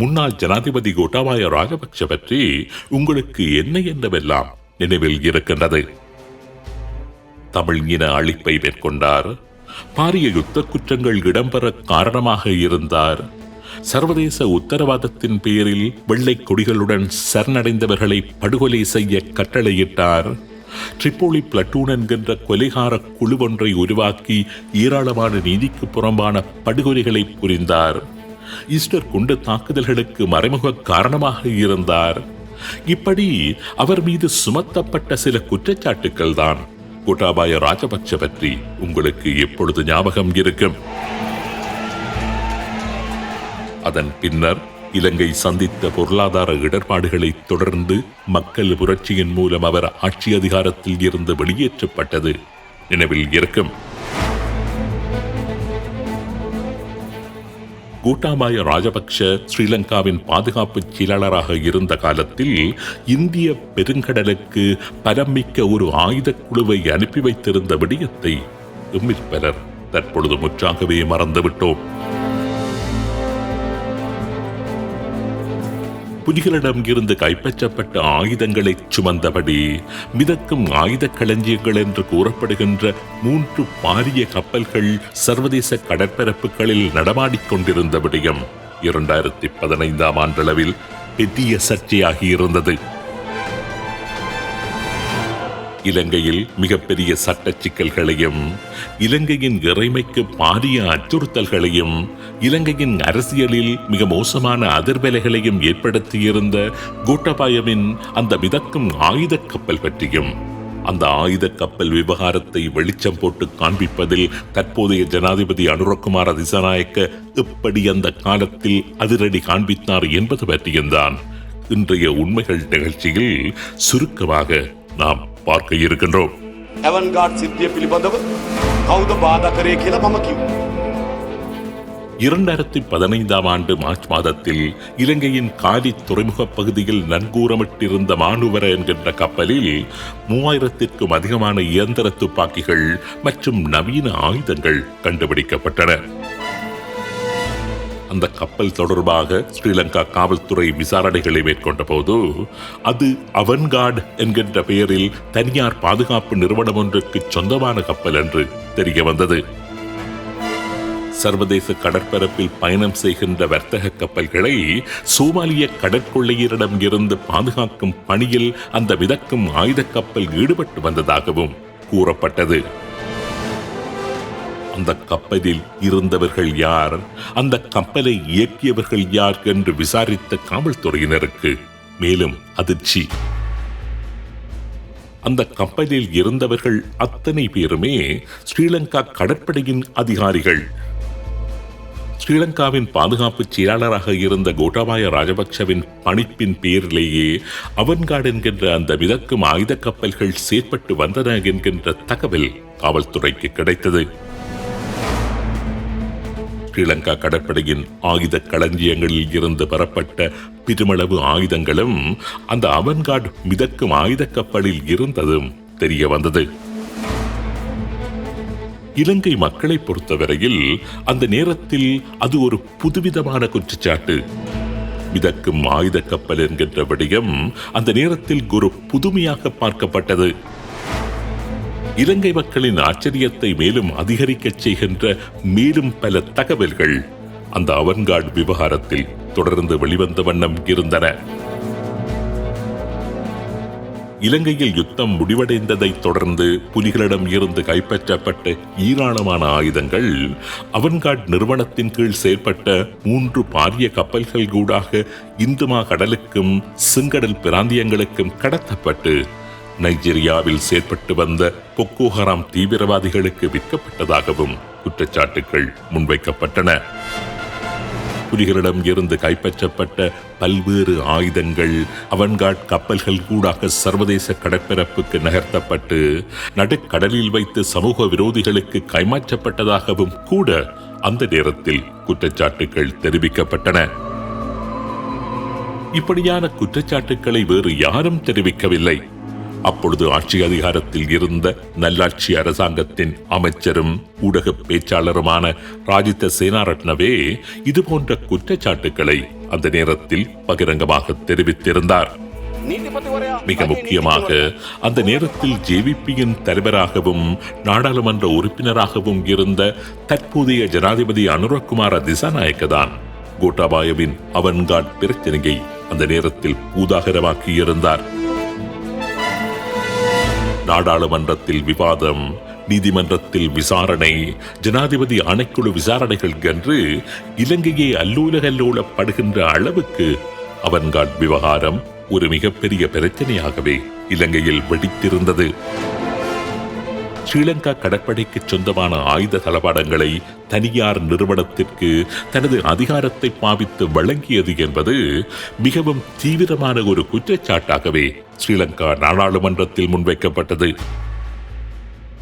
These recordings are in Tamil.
முன்னாள் ஜனாதிபதி கோட்டாபாய ராஜபக்ஷ பற்றி உங்களுக்கு என்ன என்னவெல்லாம் நினைவில் இருக்கின்றது? தமிழ் இன அழிப்பை மேற்கொண்டார். பாரிய யுத்த குற்றங்கள் இடம்பெற காரணமாக இருந்தார். சர்வதேச உத்தரவாதத்தின் பேரில் வெள்ளை கொடிகளுடன் சரணடைந்தவர்களை படுகொலை செய்ய கட்டளையிட்டார். ட்ரிப்போலி பிளட்டூன் என்கின்ற கொலைகார குழுவொன்றை உருவாக்கி ஏராளமான நீதிக்கு புறம்பான படுகொலைகளை புரிந்தார். ஈஸ்டர் குண்டு தாக்குதல்களுக்கு மறைமுக காரணமாக இருந்தார். இப்படி அவர் மீது சுமத்தப்பட்ட சில குற்றச்சாட்டுக்கள் தான். கோட்டாபாய ராஜபக்ஷ பற்றி உங்களுக்கு எப்பொழுது ஞாபகம் இருக்கும்? அதன் பின்னர் இலங்கை சந்தித்த பொருளாதார இடர்பாடுகளை தொடர்ந்து மக்கள் புரட்சியின் மூலம் அவர் ஆட்சி அதிகாரத்தில் இருந்து வெளியேற்றப்பட்டது. நினைவில் இருக்கும். கோட்டாபாய ராஜபக்ஷ ஸ்ரீலங்காவின் பாதுகாப்பு செயலாளராக இருந்த காலத்தில் இந்திய பெருங்கடலுக்கு பரம்பிக்க ஒரு ஆயுதக் குழுவை அனுப்பி வைத்திருந்த விடயத்தை எம்மில் பலர் தற்பொழுது முற்றாகவே மறந்துவிட்டோம். புலிகளிடம் இருந்து கைப்பற்றப்பட்ட ஆயுதங்களை சுமந்தபடி மிதக்கும் ஆயுத களஞ்சியங்கள் என்று கூறப்படுகின்ற மூன்று பாரிய கப்பல்கள் சர்வதேச கடற்பரப்புகளில் நடமாடிக்கொண்டிருந்த விடயம் இரண்டாயிரத்தி பதினைந்தாம் ஆண்டளவில் பெரிய சர்ச்சையாகி இருந்தது. இலங்கையில் மிகப்பெரிய சட்ட சிக்கல்களையும் இலங்கையின் இறைமைக்கு பாரிய அச்சுறுத்தல்களையும் இலங்கையின் அரசியலில் மிக மோசமான அதிர்வலைகளையும் ஏற்படுத்தியிருந்த கோட்டபாயவின் அந்த மிதக்கும் ஆயுத கப்பல் பற்றியும் அந்த ஆயுத கப்பல் விவகாரத்தை வெளிச்சம் போட்டு காண்பிப்பதில் தற்போதைய ஜனாதிபதி அனுரகுமார் திசாநாயக்க எப்படி அந்த காலத்தில் அதிரடி காண்பித்தார் என்பது பற்றியும்தான் இன்றைய உண்மைகள் நிகழ்ச்சியில் சுருக்கமாக நாம் பார்க்க இருக்கின்றோம் ඇවන්ගාඩ් සිද්ධිය පිළිබඳව කෞද බාධ කරය කියලා මම කිව්. இரண்டாயிரத்தி பதினைந்தாம் ஆண்டு மார்ச் மாதத்தில் இலங்கையின் காலி துறைமுக பகுதியில் நன்கூரமிட்டிருந்த மானுவர என்கின்ற கப்பலில் மூவாயிரத்திற்கும் அதிகமான இயந்திர துப்பாக்கிகள் மற்றும் நவீன ஆயுதங்கள் கண்டுபிடிக்கப்பட்டன அந்த கப்பல் தொடர்பாக ஸ்ரீலங்கா காவல்துறை விசாரணைகளை மேற்கொண்ட போது அது அவன்கார்டு என்கின்ற பெயரில் தனியார் பாதுகாப்பு நிறுவனம் ஒன்றுக்கு சொந்தமான கப்பல் என்று தெரிய வந்தது. சர்வதேச கடற்பரப்பில் பயணம் செய்கின்ற வர்த்தக கப்பல்களை சோமாலிய கடற்கொள்ளையரிடம் இருந்து பாதுகாக்கும் பணியில் அந்த மிதக்கும் ஆயுத கப்பல் ஈடுபட்டு வந்ததாகவும் கூறப்பட்டது. அந்த கப்பலில் இருந்தவர்கள் யார்? அந்த கப்பலை இயக்கியவர்கள் யார் என்று விசாரித்த காவல்துறையினருக்கு மேலும் அதிர்ச்சி. அந்த கப்பலில் இருந்தவர்கள் அத்தனை பேருமே ஸ்ரீலங்கா கடற்படையின் அதிகாரிகள். ஸ்ரீலங்காவின் பாதுகாப்பு செயலாளராக இருந்த கோட்டாபாய ராஜபக்சவின் பணிப்பின் பேரிலேயே அவன்கார்டு என்கின்ற அந்த மிதக்கும் ஆயுத கப்பல்கள் செயற்பட்டு வந்தன என்கின்ற தகவல் காவல்துறைக்கு கிடைத்தது. ஸ்ரீலங்கா கடற்படையின் ஆயுத களஞ்சியங்களில் இருந்து பெறப்பட்ட பெருமளவு ஆயுதங்களும் அந்த அவன்கார்ட் மிதக்கும் ஆயுத கப்பலில் இருந்ததும் தெரிய வந்தது. இலங்கை மக்களை பொறுத்தவரையில் அந்த நேரத்தில் அது ஒரு புதுவிதமான குற்றச்சாட்டு. மிதக்கும் ஆயுத கப்பல் என்கின்ற விடயம் அந்த நேரத்தில் ஒரு புதுமையாக பார்க்கப்பட்டது. இலங்கை மக்களின் ஆச்சரியத்தை மேலும் அதிகரிக்கச் செய்கின்ற மேலும் பல தகவல்கள் அந்த அவன்கார்டு விவகாரத்தில் தொடர்ந்து வெளிவந்த வண்ணம் இருந்தன. இலங்கையில் யுத்தம் முடிவடைந்ததைத் தொடர்ந்து புலிகளிடம் இருந்து கைப்பற்றப்பட்ட ஈராளமான ஆயுதங்கள் அவன்கார்ட் நிறுவனத்தின் கீழ் செயற்பட்ட மூன்று பாரிய கப்பல்கள் கூடாக இந்துமா கடலுக்கும் செங்கடல் பிராந்தியங்களுக்கும் கடத்தப்பட்டு நைஜீரியாவில் செயற்பட்டு வந்த பொக்கோ ஹராம் தீவிரவாதிகளுக்கு விற்கப்பட்டதாகவும் குற்றச்சாட்டுகள் முன்வைக்கப்பட்டன. புலிகளிடம் இருந்து கைப்பற்றப்பட்ட பல்வேறு ஆயுதங்கள் அவன்காட் கப்பல்கள் கூடாக சர்வதேச கடற்பரப்புக்கு நகர்த்தப்பட்டு நடுக்கடலில் வைத்து சமூக விரோதிகளுக்கு கைமாற்றப்பட்டதாகவும் கூட அந்த நேரத்தில் குற்றச்சாட்டுகள் தெரிவிக்கப்பட்டன. இப்படியான குற்றச்சாட்டுக்களை வேறு யாரும் தெரிவிக்கவில்லை. அப்பொழுது ஆட்சி அதிகாரத்தில் இருந்த நல்லாட்சி அரசாங்கத்தின் அமைச்சரும் ஊடக பேச்சாளருமான ராஜித சேனாரட்னவே இதுபோன்ற குற்றச்சாட்டுக்களை அந்த நேரத்தில் பகிரங்கமாக தெரிவித்திருந்தார். மிக முக்கியமாக அந்த நேரத்தில் ஜேவிபியின் தலைவராகவும் நாடாளுமன்ற உறுப்பினராகவும் இருந்த தற்போதைய ஜனாதிபதி அனுரகுமார திசாநாயக்கதான் கோட்டாபாயவின் அவன்காட் பிரச்சனையை அந்த நேரத்தில் பூதாகரமாக்கியிருந்தார் இருந்தார் நாடாளுமன்றத்தில் விவாதம் நீதிமன்றத்தில் விசாரணை ஜனாதிபதி ஆணைக்குழு விசாரணைகள் என்று இலங்கையை அல்லூலகல்லூலப்படுகின்ற அளவுக்கு அவன்காட் விவகாரம் ஒரு மிகப்பெரிய பிரச்சனையாகவே இலங்கையில் வெடித்திருந்தது. ஸ்ரீலங்கா கடற்படைக்கு சொந்தமான ஆயுத தளபாடங்களை தனியார் நிறுவனத்திற்கு தனது அதிகாரத்தை பாவித்து வழங்கியது என்பது மிகவும் தீவிரமான ஒரு குற்றச்சாட்டாகவே ஸ்ரீலங்கா நாடாளுமன்றத்தில் முன்வைக்கப்பட்டது.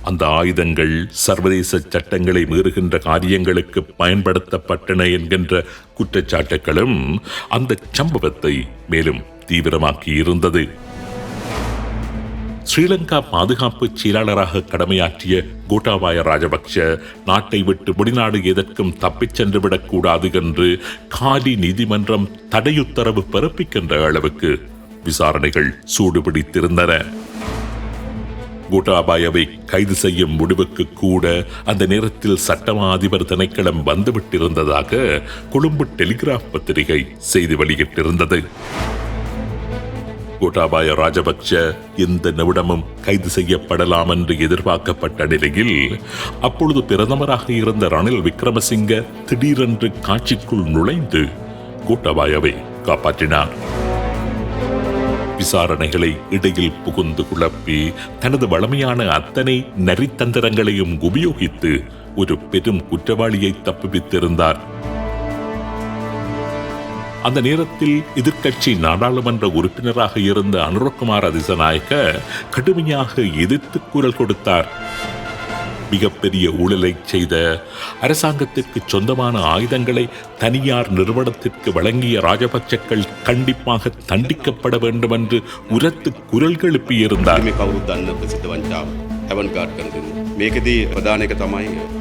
அந்த ஆயுதங்கள் சர்வதேச சட்டங்களை மீறுகின்ற காரியங்களுக்கு பயன்படுத்தப்பட்டன என்கின்ற குற்றச்சாட்டுகளும் அந்த சம்பவத்தை மேலும் தீவிரமாக்கி இருந்தது ஸ்ரீலங்கா பாதுகாப்பு செயலாளராக கடமையாற்றிய கோட்டாபாய ராஜபக்ஷ நாட்டை விட்டு வெளிநாடு எதற்கும் தப்பிச் சென்று விடக்கூடாது என்று காலி நீதிமன்றம் தடையுத்தரவு பிறப்பிக்கின்ற அளவுக்கு விசாரணைகள் சூடுபிடித்திருந்தன. கோட்டாபாயவை கைது செய்யும் முடிவுக்கு கூட அந்த நேரத்தில் சட்டமா அதிபர் திணைக்களம் வந்துவிட்டிருந்ததாக கொழும்பு டெலிகிராப் பத்திரிகை செய்தி வெளியிட்டிருந்தது. கோட்டாபாய ராஜபக்ஷ எந்த நிமிடமும் கைது செய்யப்படலாம் என்று எதிர்பார்க்கப்பட்ட நிலையில் அப்பொழுது பிரதமராக இருந்த ரணில் விக்ரமசிங்க திடீரென்று காட்சிக்குள் நுழைந்து கோட்டாபாயவை காப்பாற்றினார். விசாரணைகளை இடையில் புகுந்து குழப்பி தனது வளமையான அத்தனை நரித்தந்திரங்களையும் உபயோகித்து ஒரு பெரும் குற்றவாளியை தப்புவித்திருந்தார். அந்த நேரத்தில் எதிர்க்கட்சி நாடாளுமன்ற உறுப்பினராக இருந்த அனுரகுமார் அதிசநாயக்க கடுமையாக எதிர்த்து குரல் கொடுத்தார் மிகப்பெரிய ஊழலை செய்த அரசாங்கத்திற்கு சொந்தமான ஆயுதங்களை தனியார் நிறுவனத்திற்கு வழங்கிய ராஜபக்சக்கள் கண்டிப்பாக தண்டிக்கப்பட வேண்டும் என்று உரத்து குரல்கள் எழுப்பியிருந்தார் මේ කවුරුත් දන්න ප්‍රසිද්ධ වංචාව හැවන් කාඩ් කර දෙන්න. මේකදී ප්‍රධාන එක තමයි මේ ආදායම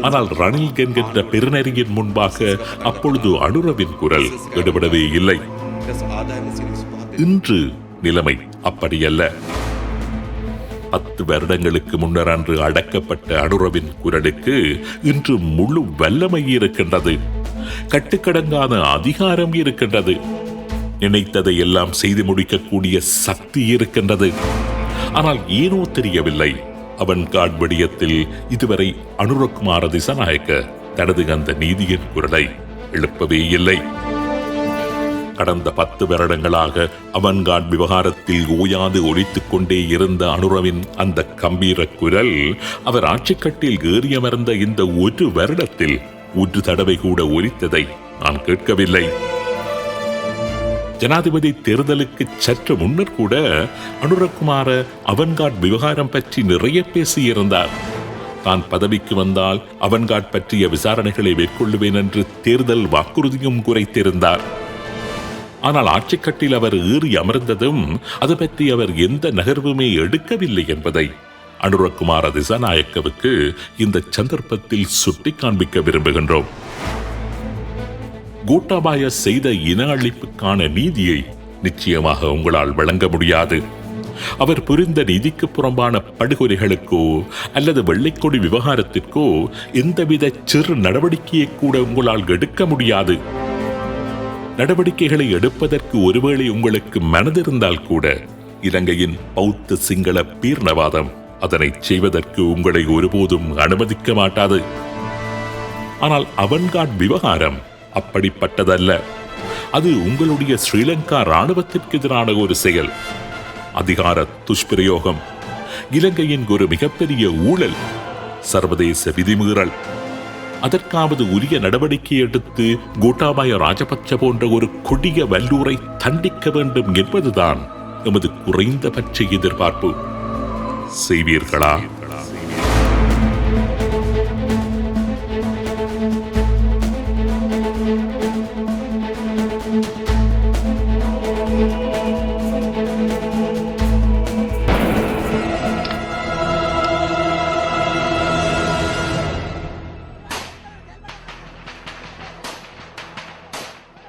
ஆனால் ரணில் என்கின்ற பெருநெறியின் முன்பாக அப்பொழுது அனுரவின் குரல் எடுபடவே இல்லை. இன்று நிலைமை அப்படியல்ல. பத்து வருடங்களுக்கு முன்னர் அன்று அடக்கப்பட்ட அனுரவின் குரலுக்கு இன்று முழு வல்லமை இருக்கின்றது. கட்டுக்கடங்கான அதிகாரம் இருக்கின்றது. நினைத்ததை எல்லாம் செய்து முடிக்கக்கூடிய சக்தி இருக்கின்றது. ஆனால் ஏனோ தெரியவில்லை. அவன் காட் இதுவரை அனுரகுமார திசநாயக்க தனது அந்த நீதியின் குரலை எழுப்பவே இல்லை. கடந்த பத்து வருடங்களாக அவன்காட் விவகாரத்தில் ஓயாது ஒலித்துக் கொண்டே இருந்த அனுரவின் அந்த கம்பீர குரல் அவர் ஆட்சிக்கட்டில் ஏறியமர்ந்த இந்த ஒரு வருடத்தில் ஒரு தடவை கூட ஒலித்ததை நான் கேட்கவில்லை. ஜனாதிபதி தேர்தலுக்கு சற்று முன்னர் கூட அனுரகுமார அவன்காட் விவகாரம் பற்றி நிறைய பேசியிருந்தார். தான் பதவிக்கு வந்தால் அவன்காட் பற்றிய விசாரணைகளை மேற்கொள்ளுவேன் என்று தேர்தல் வாக்குறுதியும் குறைத்திருந்தார். ஆனால் ஆட்சிக்கட்டில் அவர் ஏறி அமர்ந்ததும் அது பற்றி அவர் எந்த நகர்வுமே எடுக்கவில்லை என்பதை அனுரகுமார திசாநாயக்கவுக்கு இந்த சந்தர்ப்பத்தில் சுட்டிக் காண்பிக்க விரும்புகின்றோம். கோட்டாபாய செய்த இன அழிப்புக்கான நீதியை நிச்சயமாக உங்களால் வழங்க முடியாது. அவர் புரிந்த நீதிக்கு புறம்பான படுகொலைகளுக்கோ அல்லது வெள்ளைக்கொடி விவகாரத்திற்கோ எந்தவித சிறு நடவடிக்கையை கூட உங்களால் எடுக்க முடியாது. நடவடிக்கைகளை எடுப்பதற்கு ஒருவேளை உங்களுக்கு மனதிருந்தால் கூட இலங்கையின் பௌத்த சிங்கள பீர்ணவாதம் அதனை செய்வதற்கு உங்களை ஒருபோதும் அனுமதிக்க மாட்டாது. ஆனால் அவன்காட் விவகாரம் அப்படிப்பட்டதல்ல. அது உங்களுடைய ஸ்ரீலங்கா ராணுவத்திற்கு எதிரான ஒரு செயல். அதிகார துஷ்பிரயோகம். இலங்கையின் ஒரு மிகப்பெரிய ஊழல். சர்வதேச விதிமீறல். அதற்காவது உரிய நடவடிக்கை எடுத்து கோட்டாபாய ராஜபக்ச போன்ற ஒரு கொடிய வல்லூரை தண்டிக்க வேண்டும் என்பதுதான் எமது குறைந்தபட்ச எதிர்பார்ப்பு. செய்வீர்களா?